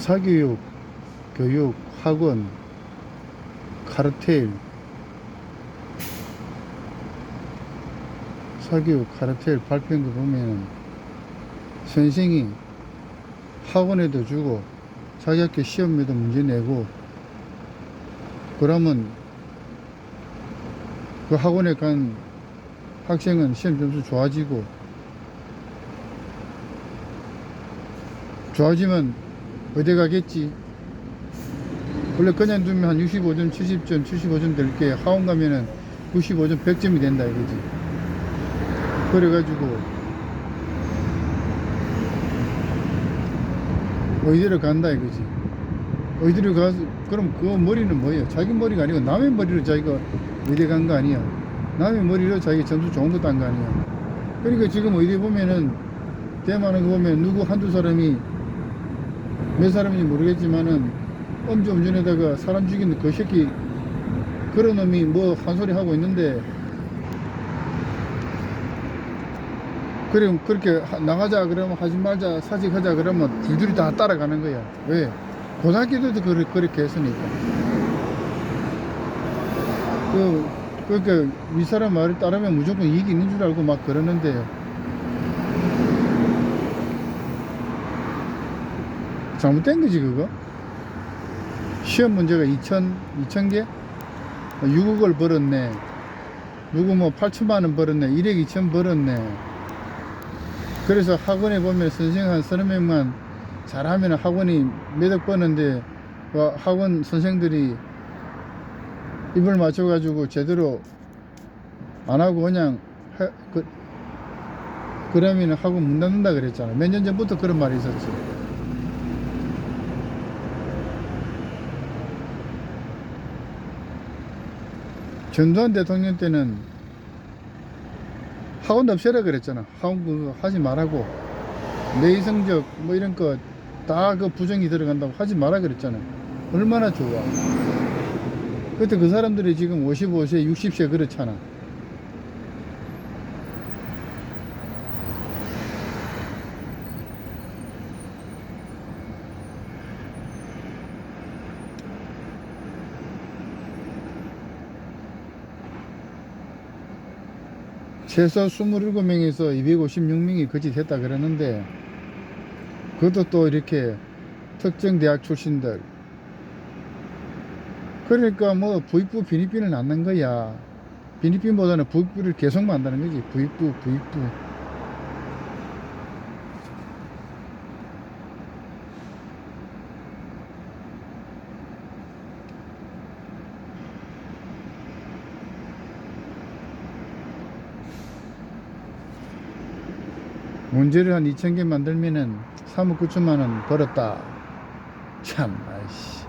사교육, 교육, 학원, 카르텔, 사교육, 카르텔 발표한 거 보면은 선생이 학원에도 주고 자기 학교 시험에도 문제 내고 그러면 그 학원에 간 학생은 시험 점수 좋아지고 좋아지면 어디 가겠지? 원래 그냥 두면 한 65점, 70점, 75점 될게 학원 가면은 95점, 100점이 된다 이거지. 그래가지고 어디로 간다 이거지. 어디로 가서 그럼 그 머리는 뭐예요? 자기 머리가 아니고 남의 머리로 자기가 의대 간거 아니야. 남의 머리로 자기 점수 좋은 거 딴 거 아니야. 그러니까 지금 의대 보면은 대만은 거 보면 누구 한두 사람이 몇 사람인지 모르겠지만은 음주 운전에다가 사람 죽이는 그 새끼 그런 놈이 뭐 한 소리 하고 있는데 그럼 그렇게 하- 나가자 그러면 하지 말자 사직하자 그러면 줄줄이 다 따라가는 거야. 왜? 고등학교 때도 그렇게, 그렇게 했으니까. 그 그러니까 이 사람 말을 따르면 무조건 이익이 있는 줄 알고 막 그러는데 잘못된 거지 그거? 시험 문제가 2천 2천 개? 6억을 벌었네. 누구 뭐 8천만 원 벌었네. 1억 2천 벌었네. 그래서 학원에 보면 선생 한 서너 명만 잘하면 학원이 몇 억 버는데 그 학원 선생들이 입을 맞춰 가지고 제대로 안 하고 그냥 해, 그, 그러면 학원 문 닫는다 그랬잖아. 몇 년 전부터 그런 말이 있었지 전두환 대통령 때는 학원도 없애라 그랬잖아. 학원 그거 하지 말라고. 내 성적 뭐 이런 거 다 그 부정이 들어간다고 하지 마라 그랬잖아. 얼마나 좋아. 그때 그 사람들이 지금 55세, 60세 그렇잖아. 최소 27명에서 256명이 거짓했다 그러는데 그것도 또 이렇게 특정 대학 출신들. 그러니까 뭐 부익부 비립비는 낳는 거야. 비립비보다는 부익부를 계속 만드는 거지. 부익부 부익부 문제를 한 2,000개 만들면은 3억 9천만 원 벌었다. 참, 아이씨.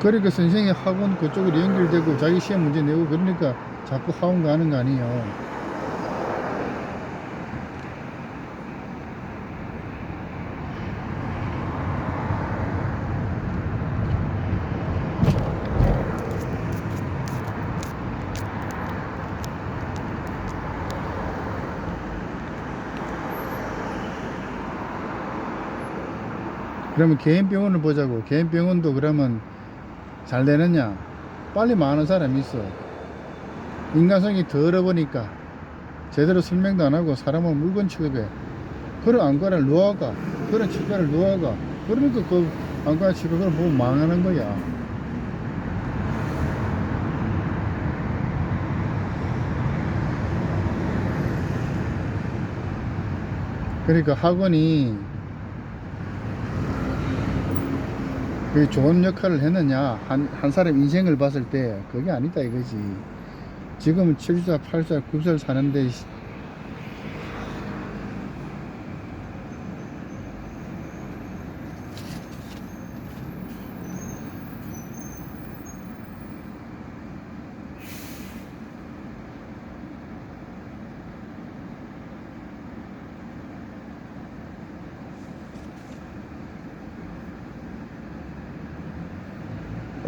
그러니까 선생이 학원 그쪽으로 연결되고 자기 시험 문제 내고 그러니까 자꾸 학원 가는 거 아니에요. 그러면 개인 병원을 보자고. 개인 병원도 그러면 잘 되느냐? 빨리 많은 사람이 있어. 인간성이 더러보니까 제대로 설명도 안 하고 사람을 물건 취급해. 그런 안과를 놓아가. 그런 치과를 놓아가. 그러니까 그 안과 치과를 보면 망하는 거야. 그러니까 학원이 그 좋은 역할을 했느냐 한, 한 사람 인생을 봤을 때 그게 아니다 이거지. 지금은 7살 8살 9살 사는데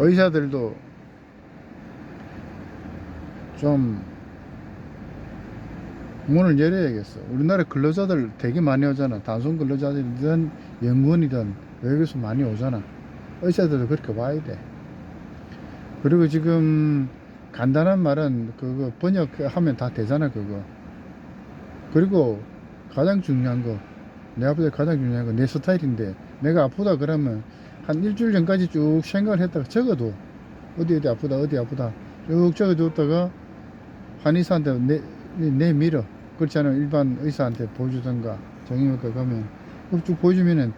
의사들도 좀 문을 열어야겠어. 우리나라 근로자들 되게 많이 오잖아. 단순 근로자들이든 연구원이든 외국에서 많이 오잖아. 의사들도 그렇게 와야 돼. 그리고 지금 간단한 말은 그거 번역하면 다 되잖아, 그거. 그리고 가장 중요한 거, 내 앞에 가장 중요한 거 내 스타일인데 내가 아프다 그러면 한 일주일 전까지 쭉 생각을 했다가 적어도 어디 어디 아프다 어디 아프다 쭉 적어줬다가 한의사한테 내, 내 밀어 그렇지 않으면 일반 의사한테 보여주던가 정형외과 가면 쭉 보여주면은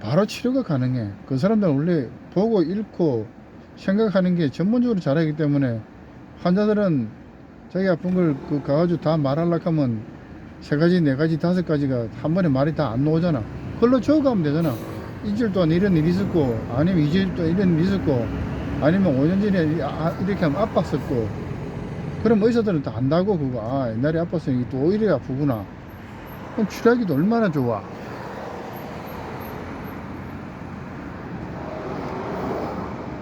바로 치료가 가능해 그 사람들은 원래 보고 읽고 생각하는 게 전문적으로 잘하기 때문에 환자들은 자기 아픈 걸 그 가가지고 다 말하려고 하면 세 가지, 네 가지, 다섯 가지가 한 번에 말이 다 안 나오잖아. 그걸로 적어가면 되잖아. 일주일 동안 이런 일이 있었고, 아니면 이주일 동안 이런 일이 있었고, 아니면 5년 전에 이- 아, 이렇게 하면 아팠었고, 그럼 의사들은 다 안다고, 그거. 아, 옛날에 아팠으니 또 이래 아프구나. 그럼 치료하기도 얼마나 좋아.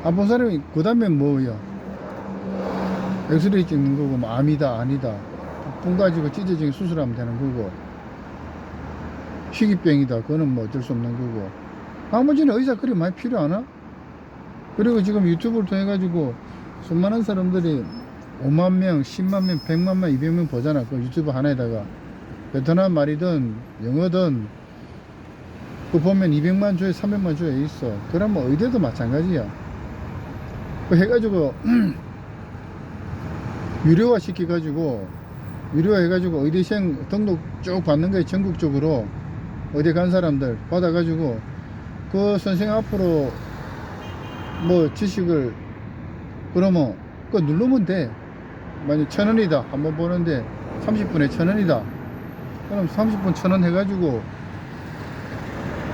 아픈 사람이, 그 다음에 뭐야? 엑스레이 찍는 거고, 뭐 암이다, 아니다. 분 가지고 찢어지게 수술하면 되는 거고 희귀병이다 그거는 뭐 어쩔 수 없는 거고 나머지는 의사 그리 많이 필요 하나? 그리고 지금 유튜브를 통해 가지고 수많은 사람들이 5만 명, 10만 명, 100만 명, 200명 보잖아 그 유튜브 하나에다가. 베트남 말이든 영어든 그 보면 200만 조에 300만 조에 있어. 그러면 의대도 마찬가지야. 그 해가지고 유료화 시켜가지고 유료화 해가지고 의대생 등록 쭉 받는 거에 전국적으로. 어디 간 사람들 받아가지고 그 선생 앞으로 뭐 지식을 그러면 그거 누르면 돼. 만약 천 원이다. 한번 보는데 30분에 천 원이다. 그럼 30분 천 원 해가지고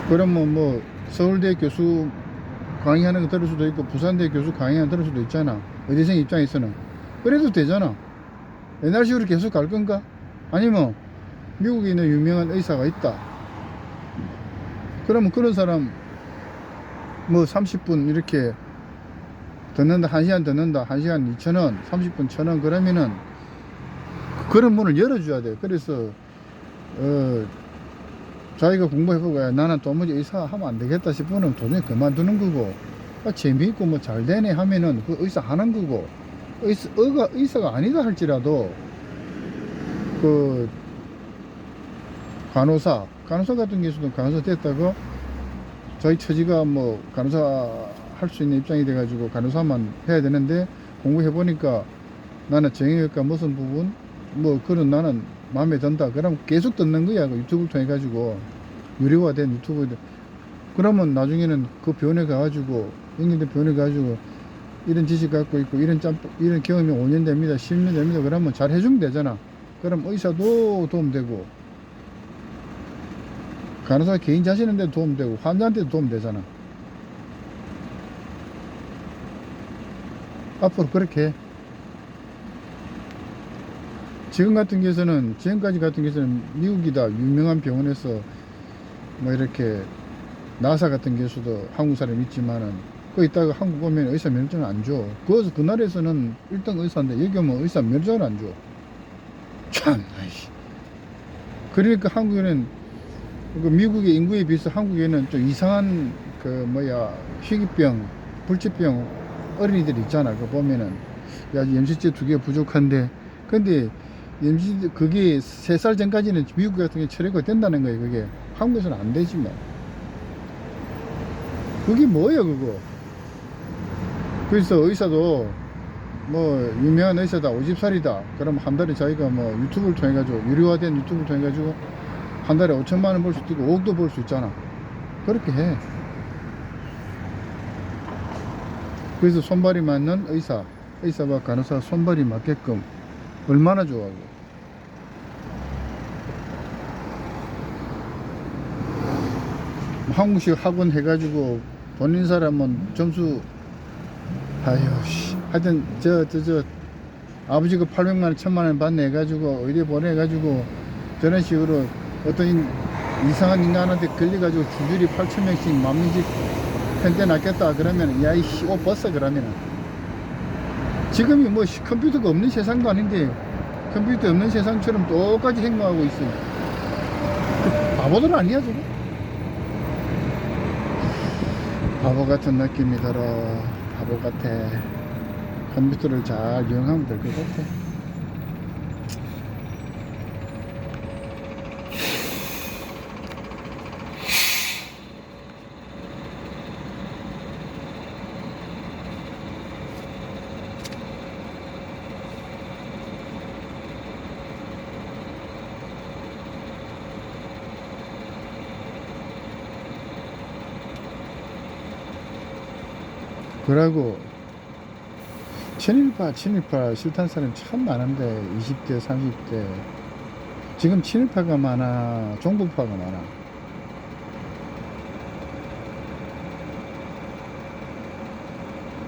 그러면 뭐 서울대 교수 강의하는 거 들을 수도 있고 부산대 교수 강의하는 거 들을 수도 있잖아. 의대생 입장에서는. 그래도 되잖아. 옛날식으로 계속 갈 건가? 아니면 미국에 있는 유명한 의사가 있다. 그러면 그런 사람 뭐 30분 이렇게 듣는다, 1시간 듣는다, 1시간 2천원, 30분 1천원 그러면은 그런 문을 열어줘야 돼. 그래서 어 자기가 공부해보고 야, 나는 도무지 의사 하면 안 되겠다 싶으면 도중에 그만두는 거고 아, 재미있고 뭐 잘 되네 하면은 그 의사 하는 거고 의사, 의가, 의사가 아니다 할지라도 그 간호사 간호사 같은 경우도 간호사 됐다고 저희 처지가 뭐 간호사 할 수 있는 입장이 돼 가지고 간호사만 해야 되는데 공부해 보니까 나는 정형외과 무슨 부분 뭐 그런 나는 마음에 든다. 그럼 계속 듣는 거야. 그 유튜브를 통해 가지고. 유료화된 유튜브 그러면 나중에는 그 병원에 가가지고 영리된 병원에 가가지고 이런 지식 갖고 있고 이런 짬 이런 경험이 5년 됩니다. 10년 됩니다. 그러면 잘 해주면 되잖아. 그럼 의사도 도움되고 간호사 개인 자신한테 도움되고 환자한테도 도움되잖아 앞으로 그렇게 해. 지금 같은 경우에는 지금까지 같은 경우에는 미국이다 유명한 병원에서 뭐 이렇게 나사 같은 경우도 한국 사람 있지만은 그 있다가 한국 오면 의사 면허증을 안 줘. 그래서 그 나라에서는 1등 의사인데 여기 오면 의사 면허증을 안 줘. 참, 아이씨. 그러니까 한국에는 그 미국의 인구에 비해서 한국에는 좀 이상한 그 뭐야 희귀병, 불치병 어린이들 있잖아. 그 보면은 야 염시제 두 개 부족한데 근데 염시 그게 세 살 전까지는 미국 같은 게 처리가 된다는 거예요. 그게 한국에서는 안 되지 뭐. 그게 뭐예요 그거? 그래서 의사도 뭐 유명한 의사다 오집살이다 그럼 한 달에 자기가 뭐 유튜브를 통해 가지고 유료화된 유튜브를 통해 가지고 한 달에 5천만 원 벌수 있고 5억도 벌 수 있잖아. 그렇게 해. 그래서 손발이 맞는 의사 의사와 간호사 손발이 맞게끔 얼마나 좋아 그거. 한국식 학원 해가지고 본인 사람은 점수 씨. 하여튼 저 저 저 아버지가 800만 원 1000만 원 받네 해가지고 의대 보내가지고 저런 식으로 어떤 인- 이상한 인간한테 걸려가지고 주줄이 8천 명씩 만 명씩 편대 놨겠다 그러면 야이 씨 옷 벗어 그러면은 지금이 뭐 시- 컴퓨터가 없는 세상도 아닌데 컴퓨터 없는 세상처럼 똑같이 행동하고 있어. 바보들 아니야, 지금? 바보 같은 느낌이 들어. 바보 같아. 컴퓨터를 잘 이용하면 될 것 같아. 그러고 친일파 친일파 싫다는 사람 참 많은데 20대 30대. 지금 친일파가 많아 종북파가 많아.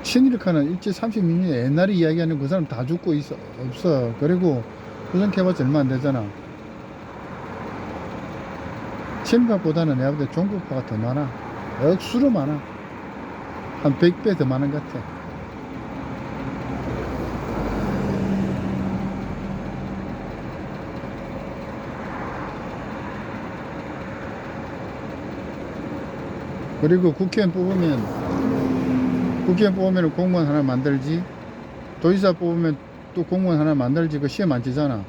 친일파는 일제 36년 옛날에 이야기하는 그 사람 다 죽고 있어 없어. 그리고 구성해봤자 얼마 안 되잖아. 친일파보다는 내가 볼 때 종북파가 더 많아. 억수로 많아 한 100배 더 많은 것 같아. 그리고 국회의원 뽑으면 국회의원 뽑으면 공무원 하나 만들지 도지사 뽑으면 또 공무원 하나 만들지 그 시험 안 치잖아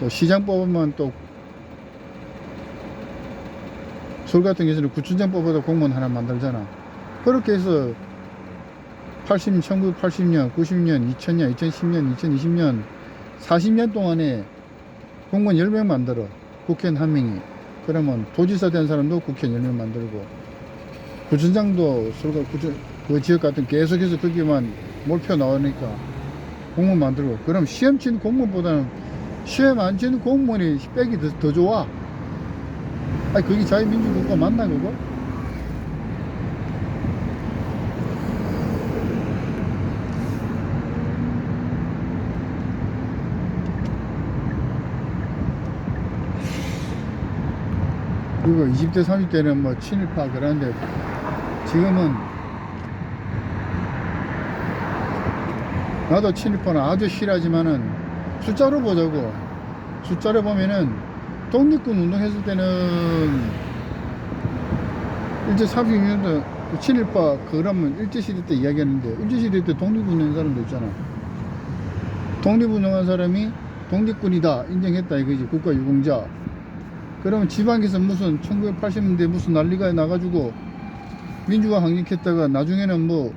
또 시장 뽑으면 또 서울 같은 경우는 구청장 뽑아도 공무원 하나 만들잖아 그렇게 해서 80, 1980년, 90년, 2000년, 2010년, 2020년 40년 동안에 공무원 10명 만들어 국회의원 한 명이. 그러면 도지사 된 사람도 국회의원 10명 만들고 구청장도 서울과 구청, 그 지역 같은 계속해서 거기만 몰표 나오니까 공무원 만들고. 그럼 시험 치는 공무원보다는 시험 안 치는 공무원이 빽이 더, 더 좋아. 아니 그게 자유민주국가 맞나 그거? 그리고 20대 30대는 뭐 친일파 그러는데 지금은 나도 친일파는 아주 싫어하지만은 숫자로 보자고. 숫자로 보면은 독립군 운동했을 때는 일제 36년도 친일파 그러면 일제시대 때 이야기하는데 일제시대 때 독립군 운동한 사람도 있잖아. 독립운동한 사람이 독립군이다 인정했다 이거지 국가유공자 그러면 지방에서 무슨 1980년대 무슨 난리가 나가지고 민주화 항쟁했다가 나중에는 뭐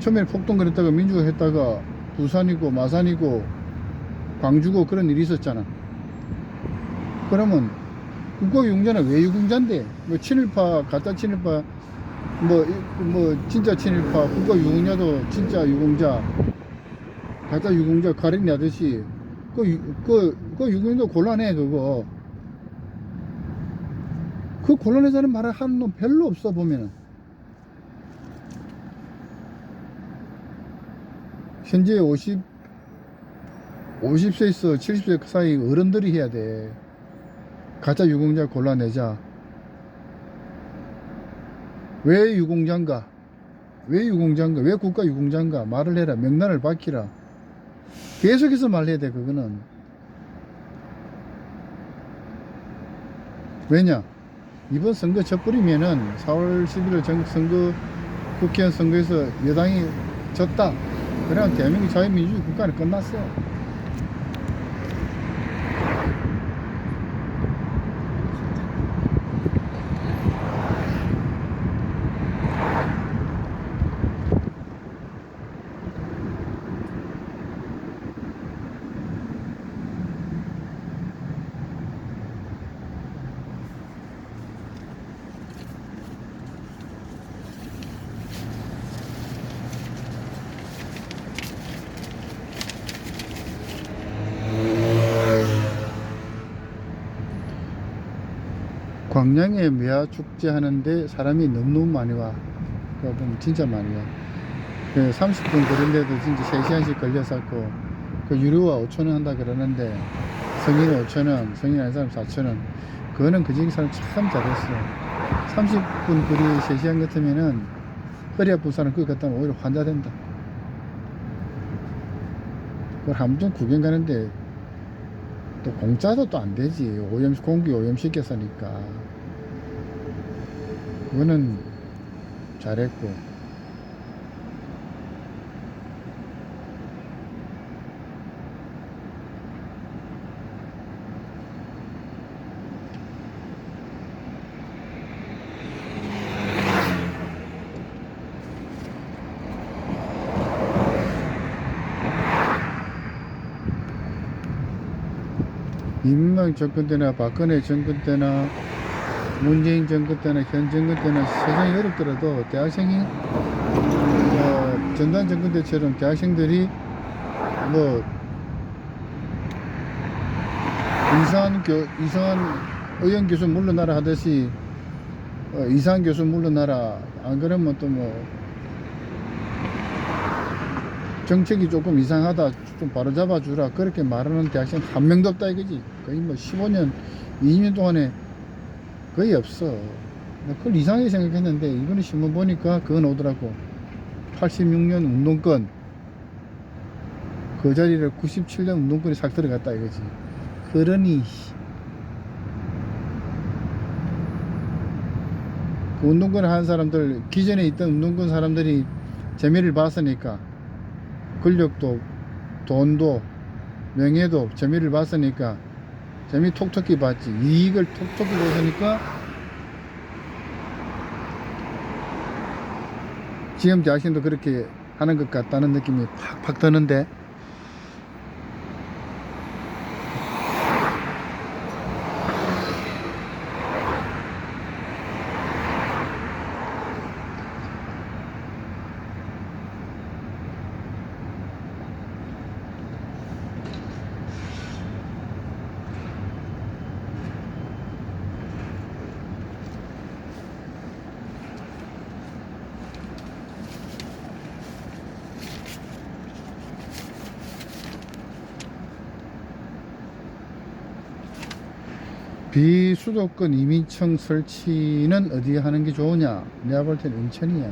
처음에 폭동거렸다가 민주화 했다가 부산이고 마산이고 광주고 그런 일이 있었잖아. 그러면 국가유공자는 왜 유공자인데? 뭐 친일파, 가짜 친일파, 뭐, 이- 뭐 진짜 친일파, 국가유공자도 진짜 유공자, 가짜 유공자 가린이 하듯이 그, 유- 그, 그 유공자도 곤란해 그거. 그 곤란해서는 말을 하는 놈 별로 없어 보면은. 현재 50 50세에서 70세 사이 어른들이 해야 돼. 가짜 유공자 골라내자 왜 유공자인가? 왜 유공자인가? 왜 국가 유공자인가? 말을 해라. 명단을 밝히라. 계속해서 말해야 돼 그거는. 왜냐 이번 선거 져버리면은 4월 11일 전국 선거 국회의원 선거에서 여당이 졌다. 그러면 대한민국 자유민주주의 국가는 끝났어. 광양에 매화 축제 하는데 사람이 너무너무 많이 와. 그거 보면 진짜 많이 와. 그 30분 걸은데도 진짜 3시간씩 걸렸었고, 그 유료화 5천원 한다 그러는데, 성인 5천원, 성인 아닌 사람 4천원. 그거는 그 지역 사람 참 잘했어. 30분 거리 3시간 같으면은, 허리 아픈 사람 그거 갖다 놓으면 오히려 환자 된다. 그걸 한번 구경 가는데 또 공짜도 또 안 되지 오염 공기 오염시켜서니까 그거는 잘했고. 이민박 정권 때나 박근혜 정권 때나 문재인 정권 때나 현 정권 때나 세상이 어렵더라도 대학생이 어, 전단 정권 때처럼 대학생들이 뭐 이상한 교 이상한 의원 교수 물러나라 하듯이 어, 이상한 교수 물러나라. 안 그러면 또 뭐 정책이 조금 이상하다. 좀 바로잡아 주라. 그렇게 말하는 대학생 한 명도 없다 이거지. 거의 뭐 15년 20년 동안에 거의 없어. 나 그걸 이상하게 생각했는데 이번에 신문 보니까 그건 오더라고. 86년 운동권. 그 자리를 97년 운동권이 싹 들어갔다 이거지. 그러니 씨. 그 운동권을 하는 사람들 기존에 있던 운동권 사람들이 재미를 봤으니까 권력도 돈도 명예도 재미를 봤으니까 재미 톡톡히 봤지. 이익을 톡톡히 보으니까 지금 대학생도 그렇게 하는 것 같다는 느낌이 팍팍 드는데 비수도권 이민청 설치는 어디에 하는 게 좋으냐? 내가 볼 때는 인천이야.